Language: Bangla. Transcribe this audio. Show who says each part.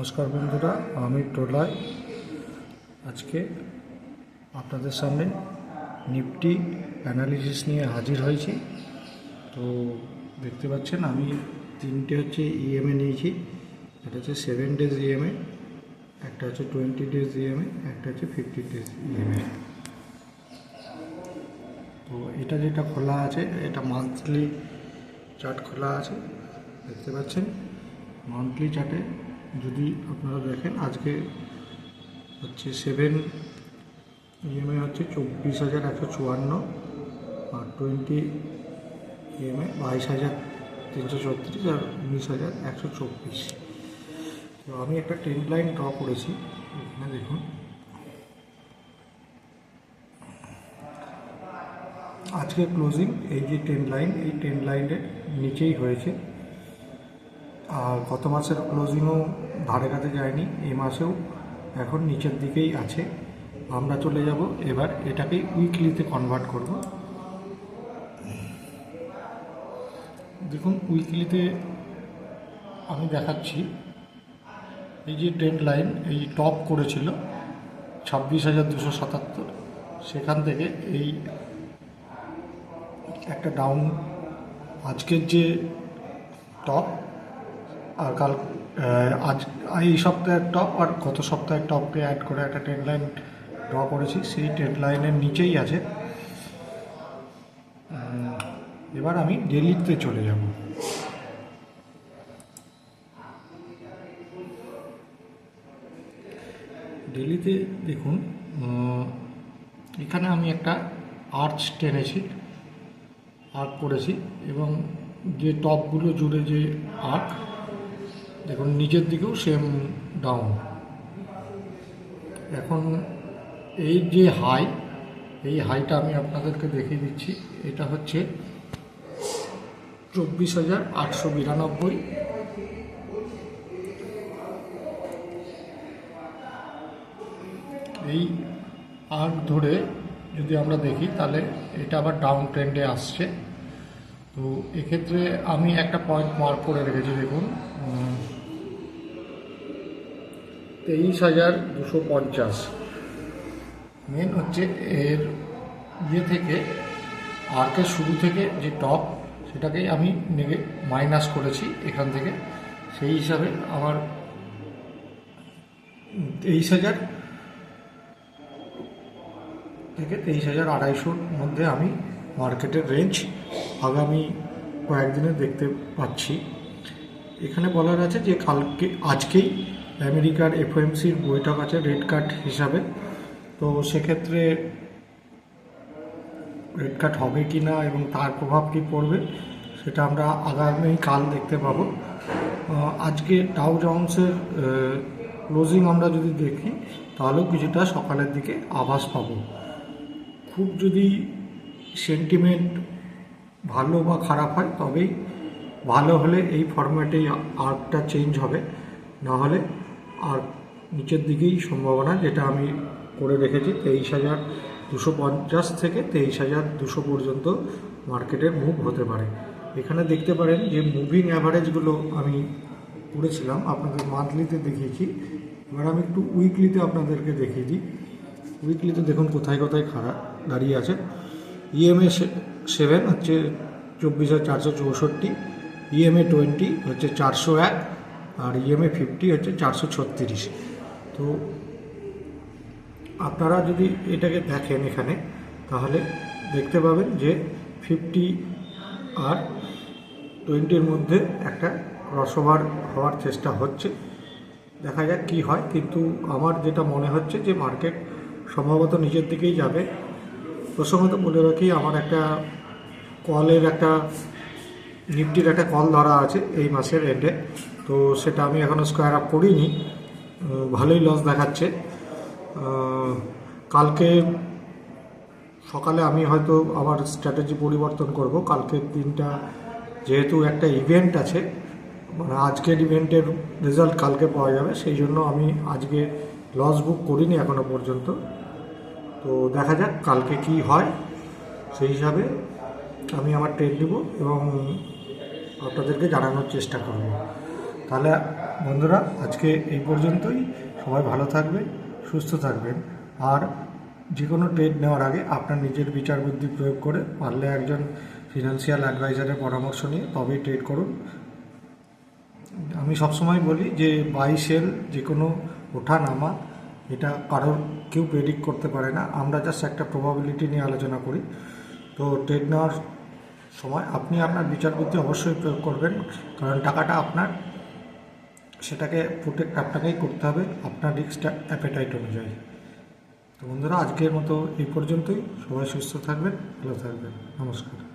Speaker 1: নমস্কার বন্ধুরা, আমি টোলায়। আজকে আপনাদের সামনে নিফটি অ্যানালিসিস নিয়ে হাজির হয়েছি। তো দেখতে পাচ্ছেন, আমি তিনটে হচ্ছে ইএমএ নিয়েছি। একটা হচ্ছে সেভেন ডেজ ইএমএ একটা হচ্ছে টোয়েন্টি ডেজ ইএমএ একটা হচ্ছে ফিফটি ডেজ ইএমএ তো এটা যেটা খোলা আছে, এটা মান্থলি চার্ট খোলা আছে। দেখতে পাচ্ছেন মান্থলি চার্টে যদি আপনারা দেখেন, আজকে হচ্ছে সেভেন ইএমআই হচ্ছে চব্বিশ হাজার একশো চুয়ান্ন আর টোয়েন্টি ইএমআই বাইশ হাজার তিনশো ছত্রিশ আর উনিশ হাজার একশো চব্বিশ। তো আমি একটা ট্রেন লাইন ড্র করেছি, এখানে দেখুন। আজকে ক্লোজিং এই যে ট্রেন লাইন এই ট্রেন লাইনের নিচেই হয়েছে। আর গত মাসের ক্লোজিংও ধারে যায়নি, এই মাসেও। এখন নিচের দিকেই আছে। আমরা চলে যাব, এবার এটাকে উইকলিতে কনভার্ট করব। দেখুন উইকলিতে আমি দেখাচ্ছি। এই যে ট্রেন্ড লাইন এই টপ করেছিল ছাব্বিশ হাজার দুশো সাতাত্তর। সেখান থেকে এই একটা ডাউন আজকের যে টপ আর কাল আজ এই সপ্তাহের টপ আর গত সপ্তাহের টপকে অ্যাড করে একটা ট্রেন লাইন ড্র করেছি, সেই ট্রেন লাইনের নিচেই আছে। এবার আমি ডেলিতে চলে যাব। ডেলিতে দেখুন এখানে আমি একটা আর্চ টেনেছি আর্ক করেছি, এবং যে টপগুলো জুড়ে যে আর্ক দেখুন নিচের দিকেও সেম ডাউন এখন এই যে হাই এই হাইটা আমি আপনাদেরকে দেখিয়ে দিচ্ছি, এটা হচ্ছে চব্বিশ হাজার আটশো বিরানব্বই। এই আর্ক ধরে যদি আমরা দেখি, তাহলে এটা আবার ডাউন ট্রেন্ডে আসছে। তো এক্ষেত্রে আমি একটা পয়েন্ট মার্ক করে রেখেছি, দেখুন। তেইশ হাজার দুশো পঞ্চাশ। মেন হচ্ছে এর ইয়ে থেকে, আর্কের শুরু থেকে যে টপ সেটাকেই আমি নেগে মাইনাস করেছি এখান থেকে। সেই হিসাবে আমার তেইশ হাজার থেকে তেইশ হাজার আড়াইশোর মধ্যে আমি মার্কেটের রেঞ্জ আগামী কয়েকদিনে দেখতে পাচ্ছি। এখানে বলার আছে যে কালকে, আজকেই আমেরিকার এফওএমসির বৈঠক আছে রেড কার্ড হিসাবে। তো সেক্ষেত্রে রেড কার্ড হবে কি না এবং তার প্রভাব কি পড়বে, সেটা আমরা আগামী কাল দেখতে পাবো। আজকে ডাউ জন্সের ক্লোজিং আমরা যদি দেখি, তাহলেও কিছুটা সকালের দিকে আভাস পাব। খুব যদি সেন্টিমেন্ট ভালো বা খারাপ হয়, তবেই ভালো হলে এই ফরম্যাটেই আর্টটা চেঞ্জ হবে। না হলে আর নিচের দিকেই সম্ভাবনা যেটা আমি করে রেখেছি, তেইশ হাজার দুশো পঞ্চাশ থেকে তেইশ হাজার দুশো পর্যন্ত মার্কেটের মুভ হতে পারে। এখানে দেখতে পারেন যে মুভিং অ্যাভারেজগুলো আমি করেছিলাম, আপনাদের মান্থলিতে দেখিয়েছি। এবার আমি একটু উইকলিতে আপনাদেরকে দেখিয়ে দিই। উইকলিতে দেখুন কোথায় কোথায় খারাপ দাঁড়িয়ে আছে। ইএমএ সেভেন হচ্ছে চব্বিশ হাজার চারশো চৌষট্টি ইএমএ টোয়েন্টি হচ্ছে চারশো এক আর ইএমএ ফিফটি হচ্ছে চারশো ছত্রিশ। তো আপনারা যদি এটাকে দেখেন এখানে, তাহলে দেখতে পাবেন যে ফিফটি আর টোয়েন্টির মধ্যে একটা ক্রসওভার হওয়ার চেষ্টা হচ্ছে। দেখা যাক কি হয়, কিন্তু আমার যেটা মনে হচ্ছে যে মার্কেট সম্ভবত নিচের দিকেই যাবে। প্রসঙ্গত বলে রাখি, আমার একটা কলের একটা, নিফটির একটা কল ধরা আছে এই মাসের এন্ডে তো সেটা আমি এখনও স্কোয়ার আপ করিনি। ভালোই লস দেখাচ্ছে। কালকে সকালে আমি হয়তো আবার স্ট্র্যাটেজি পরিবর্তন করব। কালকের দিনটা যেহেতু একটা ইভেন্ট আছে মানে আজকের ইভেন্টের রেজাল্ট কালকে পাওয়া যাবে, সেই জন্য আমি আজকে লস বুক করিনি এখনও পর্যন্ত। তো দেখা যাক কালকে কি হয়, সেই হিসাবে আমি আমার ট্রেড নেব এবং আপনাদেরকে জানানোর চেষ্টা করব। তাহলে বন্ধুরা, আজকে এই পর্যন্তই। সবাই ভালো থাকবে সুস্থ থাকবেন। আর যে কোনো ট্রেড নেওয়ার আগে আপনার নিজের বিচার বুদ্ধি প্রয়োগ করে পারলে একজন ফিনান্সিয়াল অ্যাডভাইজারের পরামর্শ নিয়ে তবেই ট্রেড করুন। আমি সবসময় বলি যে বাই সেল যে কোনো ওঠা নামা এটা কারোর কেউ প্রেডিক্ট করতে পারে না। আমরা জাস্ট একটা প্রবাবিলিটি নিয়ে আলোচনা করি। তো ট্রেড নেওয়ার সময় আপনি আপনার বিচার বুদ্ধি অবশ্যই প্রয়োগ করবেন, কারণ টাকাটা আপনার। সেটাকে প্রোটেক্ট আপনাকেই করতে হবে আপনার রিক্সটা অ্যাপেটাইট অনুযায়ী। তো বন্ধুরা, আজকের মতো এই পর্যন্তই। সবাই সুস্থ থাকবেন, ভালো থাকবেন। নমস্কার।